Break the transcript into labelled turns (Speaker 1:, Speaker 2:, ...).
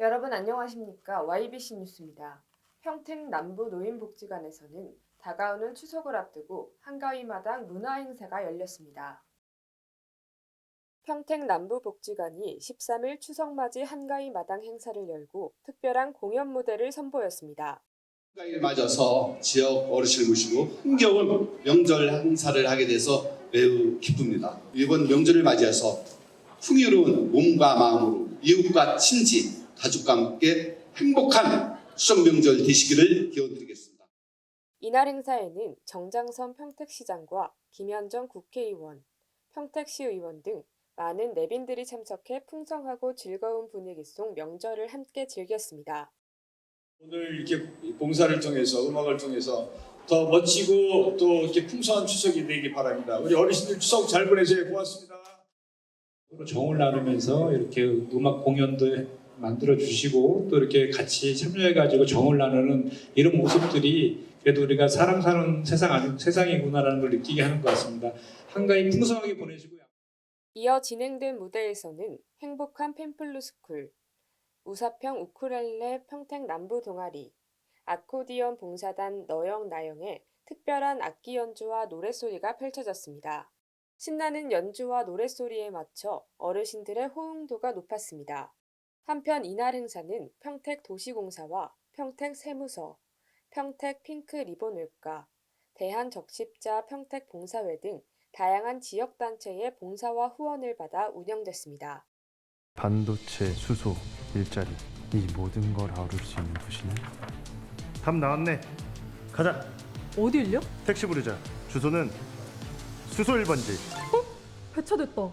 Speaker 1: 여러분 안녕하십니까? YBC 뉴스입니다. 평택 남부 노인복지관에서는 다가오는 추석을 앞두고 한가위마당 문화행사가 열렸습니다. 평택 남부복지관이 13일 추석맞이 한가위 마당 행사를 열고 특별한 공연 무대를 선보였습니다.
Speaker 2: 한가위를 맞아서 지역 어르신을 모시고 흥겨운 명절 행사를 하게 돼서 매우 기쁩니다. 이번 명절을 맞이해서 풍요로운 몸과 마음으로 이웃과 친지, 가족과 함께 행복한 추석 명절 되시기를 기원드리겠습니다.
Speaker 1: 이날 행사에는 정장선 평택시장과 김현정 국회의원, 평택시 의원 등 많은 내빈들이 참석해 풍성하고 즐거운 분위기 속 명절을 함께 즐겼습니다.
Speaker 3: 오늘 이렇게 봉사를 통해서 음악을 통해서 더 멋지고 또 이렇게 풍성한 추석이 되기 바랍니다. 우리 어르신들 추석 잘 보내세요. 고맙습니다.
Speaker 4: 정을 나누면서 이렇게 음악 공연도 만들어 주시고 또 이렇게 같이 참여해 가지고 정을 나누는 이런 모습들이 그래도 우리가 사람 사는 세상 아니 세상이구나라는 걸 느끼게 하는 것 같습니다. 한가위 풍성하게 보내시고요.
Speaker 1: 이어 진행된 무대에서는 행복한 펜플루스쿨, 우사평 우쿨렐레 평택 남부 동아리, 아코디언 봉사단 너영 나영의 특별한 악기 연주와 노랫소리가 펼쳐졌습니다. 신나는 연주와 노랫소리에 맞춰 어르신들의 호응도가 높았습니다. 한편 이날 행사는 평택 도시공사와 평택 세무서, 평택 핑크 리본울가, 대한적십자 평택 봉사회 등 다양한 지역단체의 봉사와 후원을 받아 운영됐습니다.
Speaker 5: 반도체, 수소, 일자리 이 모든 걸 아우를 수 있는 도시는 답 나왔네 가자
Speaker 6: 어딜요?
Speaker 5: 택시 부르자 주소는 수소 1번지
Speaker 6: 배차 됐다.